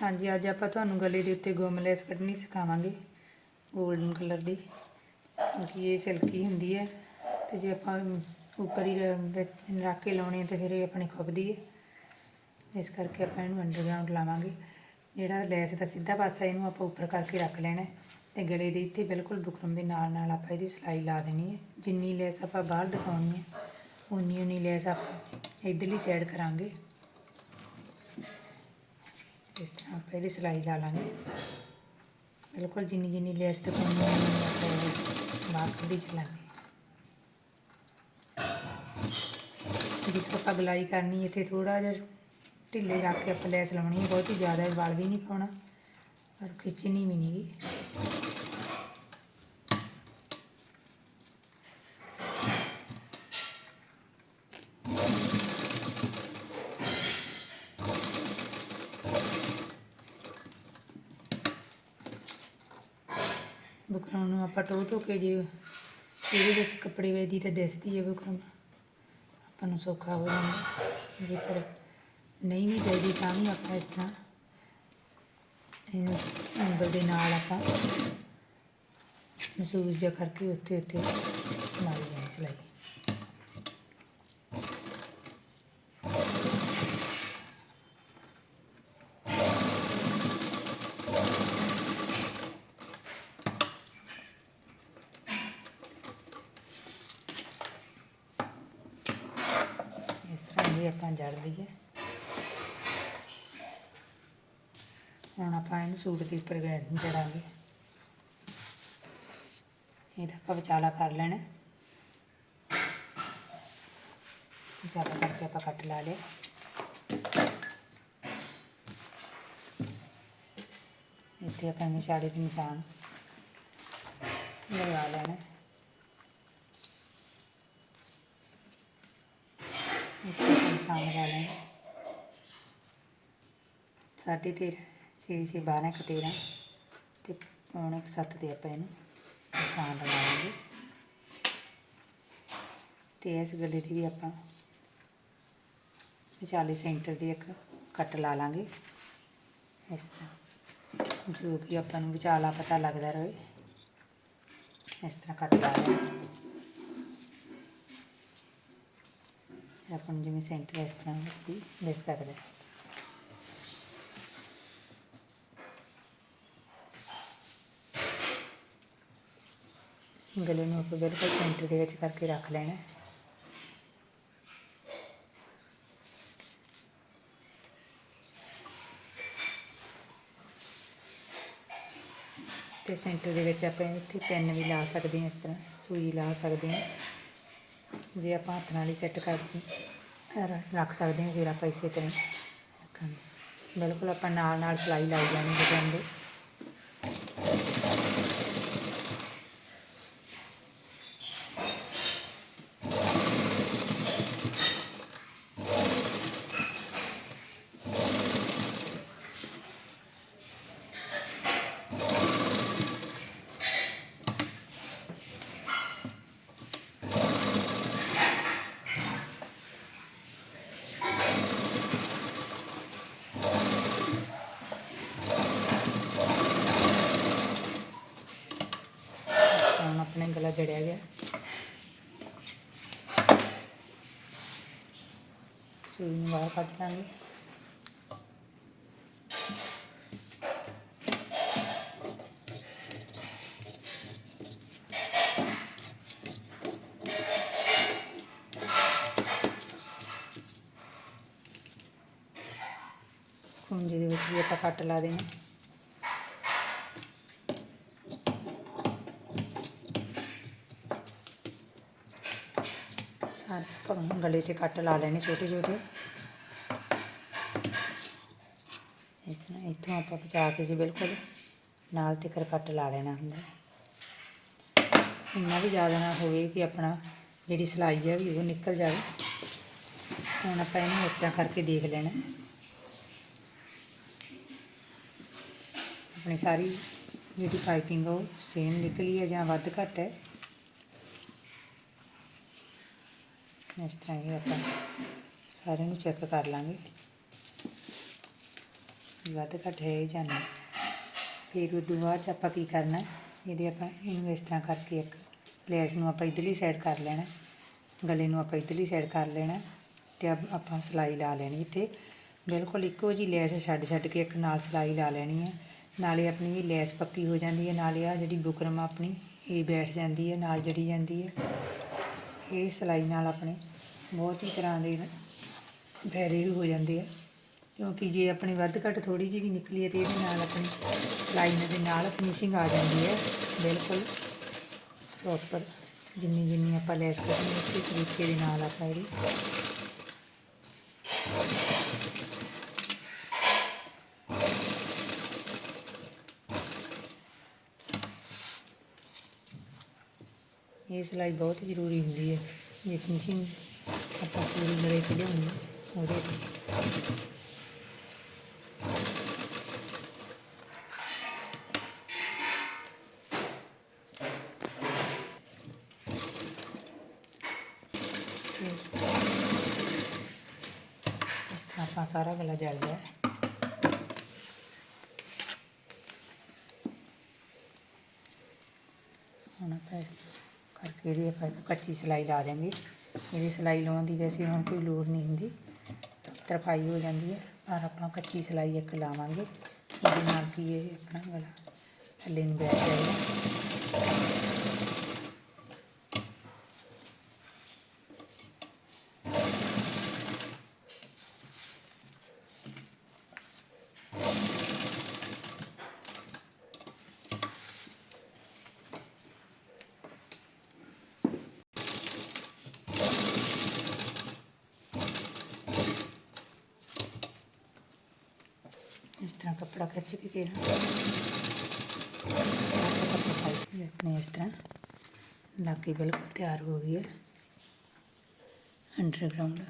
ਹਾਂਜੀ, ਅੱਜ ਆਪਾਂ ਤੁਹਾਨੂੰ ਗਲੇ ਦੇ ਉੱਤੇ ਗੁੰਮ ਲੈਸ ਕੱਢਣੀ ਸਿਖਾਵਾਂਗੇ 골ਡਨ ਕਲਰ ਦੀ, ਕਿਉਂਕਿ ਇਹ ਸਿਲਕੀ ਹੁੰਦੀ ਹੈ, ਤੇ ਜੇ ਆਪਾਂ ਉੱਪਰ ਹੀ ਰੱਖ ਕੇ ਲਾਉਣੀ ਹੈ ਤੇ ਫਿਰ ਇਹ ਆਪਣੀ ਖੁੱਬਦੀ ਹੈ। ਇਸ ਕਰਕੇ ਆਪਾਂ ਇਹਨੂੰ ਅੰਡਰਗਰਾਉਂਡ ਲਾਵਾਂਗੇ। ਜਿਹੜਾ ਲੈਸ ਦਾ ਸਿੱਧਾ ਪਾਸਾ ਇਹਨੂੰ ਆਪਾਂ ਉੱਪਰ ਕਰਕੇ ਰੱਖ ਲੈਣਾ ਹੈ, ਤੇ ਗਲੇ ਦੇ ਇੱਥੇ ਬਿਲਕੁਲ ਬੁਕਰਮ ਦੇ ਨਾਲ ਨਾਲ ਆਪਾਂ ਇਹਦੀ ਸਿਲਾਈ ਲਾ ਦੇਣੀ ਹੈ। ਜਿੰਨੀ ਲੈਸ ਆਪਾਂ ਬਾਹਰ ਦਿਖਾਉਣੀ ਹੈ ਉਨੀ ਉਨੀ ਲੈਸ ਆਪਾਂ ਇਧਰਲੀ ਸਾਈਡ ਕਰਾਂਗੇ। ਇਸ ਤਰ੍ਹਾਂ ਆਪਾਂ ਇਹਦੀ ਸਿਲਾਈ ਲਾ ਲਾਂਗੇ। ਬਿਲਕੁਲ ਜਿੰਨੀ ਜਿੰਨੀ ਲੈਸ ਤੇ ਪਾਉਣੀ ਹੈ ਬਾਹਰ ਕੱਢੀ ਚੱਲਾਂਗੇ। ਜਿੱਥੇ ਆਪਾਂ ਗਲਾਈ ਕਰਨੀ, ਇੱਥੇ ਥੋੜਾ ਜਿਹਾ ਢਿੱਲੇ ਰੱਖ ਕੇ ਆਪਾਂ ਲੈਸ ਲਾਉਣੀ ਹੈ। ਬਹੁਤੀ ਜ਼ਿਆਦਾ ਵਾਲ ਵੀ ਨਹੀਂ ਪਾਉਣਾ ਪਰ ਖਿੱਚਣੀ ਵੀ ਨਹੀਂ ਬੁਕਰਮ ਨੂੰ ਆਪਾਂ ਟੋ ਟੋ ਕੇ ਜੇ ਇਹਦੇ ਵਿੱਚ ਕੱਪੜੇ ਵੇਦੀ ਤਾਂ ਦਿਸਦੀ ਹੈ ਬੁਕਰਮ ਆਪਾਂ ਨੂੰ ਸੌਖਾ ਹੋ ਜਾਂਦਾ। ਜੇਕਰ ਨਹੀਂ ਵੀ ਦਿਸਦੀ ਤਾਂ ਵੀ ਆਪਾਂ ਇਸ ਤਰ੍ਹਾਂ ਇਹਨੂੰ ਉਂਗਲ ਦੇ ਨਾਲ ਆਪਾਂ ਮਹਿਸੂਸ ਜਿਹਾ ਕਰਕੇ ਉੱਤੇ ਉੱਤੇ ਮਾਰੀ ਜਾਣੀ ਸਿਲਾਈ। ਇਸ ਆਪਾਂ ਜੜ ਲਈਏ। ਹੁਣ ਆਪਾਂ ਇਹਨੂੰ ਸੂਟ ਦੇ ਉੱਪਰ ਜੜਾਂਗੇ। ਇਹਦਾ ਆਪਾਂ ਵਿਚਾਲਾ ਕਰ ਲੈਣਾ। ਵਿਚਾਲਾ ਕਰਕੇ ਆਪਾਂ ਕੱਟ ਲਾ ਲਿਆ। ਇੱਥੇ ਆਪਾਂ ਵਿਚਾਲੇ ਦੇ ਨਿਸ਼ਾਨ ਲਗਾ ਲੈਣਾ। ਇੱਥੇ ਆਪਾਂ ਨਿਸ਼ਾਨ ਲਗਾ ਲੈਣਾ ਸਾਢੇ ਤੇਰਾਂ, ਛੇ ਛੇ, ਬਾਰਾਂ, ਇੱਕ ਤੇਰਾਂ ਅਤੇ ਪੌਣੇ ਕੁ ਸੱਤ 'ਤੇ ਆਪਾਂ ਇਹਨੂੰ ਨਿਸ਼ਾਨ ਲਗਾਵਾਂਗੇ ਅਤੇ ਇਸ ਗਲੇ ਦੀ ਵੀ ਆਪਾਂ ਵਿਚਾਲੇ ਸੈਂਟਰ ਦੀ ਇੱਕ ਕੱਟ ਲਾ ਲਾਂਗੇ। ਇਸ ਤਰ੍ਹਾਂ, ਜੋ ਕਿ ਆਪਾਂ ਨੂੰ ਵਿਚਾਲਾ ਪਤਾ ਲੱਗਦਾ ਰਹੇ, ਇਸ ਤਰ੍ਹਾਂ ਕੱਟ ਲਾ ਲੈਣਾ ਆਪਾਂ ਨੂੰ ਜਿਵੇਂ ਸੈਂਟਰ ਇਸ ਤਰ੍ਹਾਂ ਵੀ ਦਿਸ ਸਕਦਾ ਗਲੇ ਨੂੰ ਆਪਾਂ ਬਿਲਕੁਲ ਸੈਂਟਰ ਦੇ ਵਿੱਚ ਕਰਕੇ ਰੱਖ ਲੈਣਾ ਹੈ। ਤੇ ਸੈਂਟਰ ਦੇ ਵਿੱਚ ਆਪਾਂ ਇੱਥੇ ਪੈਨ ਵੀ ਲਾ ਸਕਦੇ ਹਾਂ, ਇਸ ਤਰ੍ਹਾਂ ਸੂਈ ਲਾ ਸਕਦੇ ਹਾਂ ਜੇ ਆਪਾਂ ਹੱਥ ਨਾਲ ਹੀ ਸੈੱਟ ਕਰਕੇ ਰ- ਰੱਖ ਸਕਦੇ ਹਾਂ, ਫਿਰ ਆਪਾਂ ਇਸੇ ਤਰ੍ਹਾਂ ਰੱਖਾਂਗੇ। ਬਿਲਕੁਲ ਆਪਾਂ ਨਾਲ ਨਾਲ ਸਿਲਾਈ ਲਾਈ ਜਾਣੀ ਡਿਜ਼ਾਈਨ ਦੇ ਹੁਣ ਆਪਣੇ ਗਲਾ ਜੜਿਆ ਗਿਆ। ਸੂਈ ਨੂੰ ਬਾਹਰ ਕੱਢ ਲਾਂਗੇ। ਖੂੰਜੇ ਦੇ ਵਿੱਚ ਵੀ ਆਪਾਂ ਕੱਟ ਲਾ ਦੇਣਾ ਸਾਰੇ ਆਪਾਂ ਗਲੇ ਤੇ ਕੱਟ ਲਾ ਲੈਣੇ ਛੋਟੇ ਛੋਟੇ। ਇਤਨਾ ਇੱਥੋਂ ਆਪਾਂ ਬਚਾ ਕੇ ਜੀ ਬਿਲਕੁਲ ਨਾਲ ਤੇ ਕਰ ਕੱਟ ਲਾ ਲੈਣਾ ਹੁੰਦਾ। ਇੰਨਾ ਵੀ ਜ਼ਿਆਦਾ ਨਾ ਹੋਵੇ ਕਿ ਆਪਣਾ ਜਿਹੜੀ ਸਿਲਾਈ ਹੈ ਵੀ ਉਹ ਨਿਕਲ ਜਾਵੇ। ਹੁਣ ਆਪਾਂ ਇਹਨੂੰ ਇਸ ਤਰ੍ਹਾਂ ਕਰਕੇ ਦੇਖ ਲੈਣਾ। ਆਪਣੀ ਸਾਰੀ ਜਿਹੜੀ ਪਾਈਪਿੰਗ ਉਹ ਸੇਮ ਨਿਕਲੀ ਹੈ ਜਾਂ ਵੱਧ ਘੱਟ ਹੈ। ਇਸ ਤਰ੍ਹਾਂ ਹੀ ਆਪਾਂ ਸਾਰਿਆਂ ਨੂੰ ਚੈੱਕ ਕਰ ਲਾਂਗੇ। ਵੱਧ ਘੱਟ ਹੈ ਜਾਂ ਨਹੀਂ? ਫਿਰ ਉਦੋਂ ਬਾਅਦ 'ਚ ਆਪਾਂ ਕੀ ਕਰਨਾ? ਇਹਦੇ ਆਪਾਂ ਇਹਨੂੰ ਇਸ ਤਰ੍ਹਾਂ ਕਰਕੇ ਇੱਕ ਲੈਸ ਨੂੰ ਆਪਾਂ ਇਧਰਲੀ ਸਾਈਡ ਕਰ ਲੈਣਾ। ਗਲੇ ਨੂੰ ਆਪਾਂ ਇਧਰਲੀ ਸਾਈਡ ਕਰ ਲੈਣਾ ਤੇ ਅਬ ਆਪਾਂ ਸਿਲਾਈ ਲਾ ਲੈਣੀ ਇੱਥੇ। ਬਿਲਕੁਲ ਇੱਕੋ ਜੀ ਲੈਸ ਛੱਡ ਛੱਡ ਕੇ ਇੱਕ ਨਾਲ ਸਿਲਾਈ ਲਾ ਲੈਣੀ ਹੈ। ਨਾਲੇ ਆਪਣੀ ਇਹ ਲੈਸ ਪੱਕੀ ਹੋ ਜਾਂਦੀ ਹੈ, ਨਾਲੇ ਆ ਜਿਹੜੀ ਬੁਕਰਮ ਆਪਣੀ, ਇਹ ਬੈਠ ਜਾਂਦੀ ਹੈ, ਨਾਲ ਜੜੀ ਜਾਂਦੀ ਹੈ। ਇਹ ਸਿਲਾਈ ਨਾਲ ਆਪਣੇ ਬਹੁਤ ਹੀ ਤਰ੍ਹਾਂ ਦੇ ਫਾਇਦੇ ਵੀ ਹੋ ਜਾਂਦੇ ਆ। ਕਿਉਂਕਿ ਜੇ ਆਪਣੀ ਵੱਧ ਘੱਟ ਥੋੜੀ ਜਿਹੀ ਵੀ ਨਿਕਲੀ ਹੈ ਤੇ ਇਹਦੇ ਨਾਲ ਆਪਣੀ ਸਿਲਾਈ ਦੇ ਨਾਲ ਫਿਨਿਸ਼ਿੰਗ ਆ ਜਾਂਦੀ ਹੈ। ਬਿਲਕੁਲ ਪ੍ਰੋਪਰ ਜਿੰਨੀ ਜਿੰਨੀ ਆਪਾਂ ਲੈਸ ਕਰਨੀ ਹੈ, ਉਸੇ ਤਰੀਕੇ ਦੇ ਨਾਲ ਆਪਾਂ ਇਹਦੀ ਇਹ ਸਿਲਾਈ ਬਹੁਤ ਜ਼ਰੂਰੀ ਹੁੰਦੀ ਹੈ। ਜੇ ਫਿਨਿਸ਼ਿੰਗ ਆਪਾਂ ਪੂਰੀ ਗਲੇ ਤੇ ਲਿਆਉਣੀ ਉਹਦੇ ਆਪਾਂ ਸਾਰਾ ਗਲਾ ਜਲ ਗਿਆ ਹੁਣ ਆਪਾਂ ਇਸ ਕਰਕੇ ਇਹਦੀ ਆਪਾਂ ਕੱਚੀ ਸਿਲਾਈ ਲਾ ਦੇਵਾਂਗੇ ਇਹਦੀ ਸਿਲਾਈ ਲਾਉਣ ਦੀ ਵੈਸੇ ਹੁਣ ਕੋਈ ਲੋੜ ਨਹੀਂ ਹੁੰਦੀ। ਤਰਪਾਈ ਹੋ ਜਾਂਦੀ ਹੈ। ਪਰ ਆਪਾਂ ਕੱਚੀ ਸਿਲਾਈ ਇੱਕ ਲਾਵਾਂਗੇ। ਜਿਹਦੇ ਨਾਲ ਕੀ ਇਹ ਆਪਣਾ ਗਲਾ ਥੱਲੇ ਨੂੰ ਬੈਠ ਜਾਏਗਾ। ਇਸ ਤਰ੍ਹਾਂ ਕੱਪੜਾ ਖਿੱਚ ਕੇ ਫਿਰ ਆਪਣੇ ਇਸ ਤਰ੍ਹਾਂ ਲਾ ਕੇ ਬਿਲਕੁਲ ਤਿਆਰ ਹੋ ਗਈ ਹੈ ਅੰਡਰਗਰਾਉਂਡ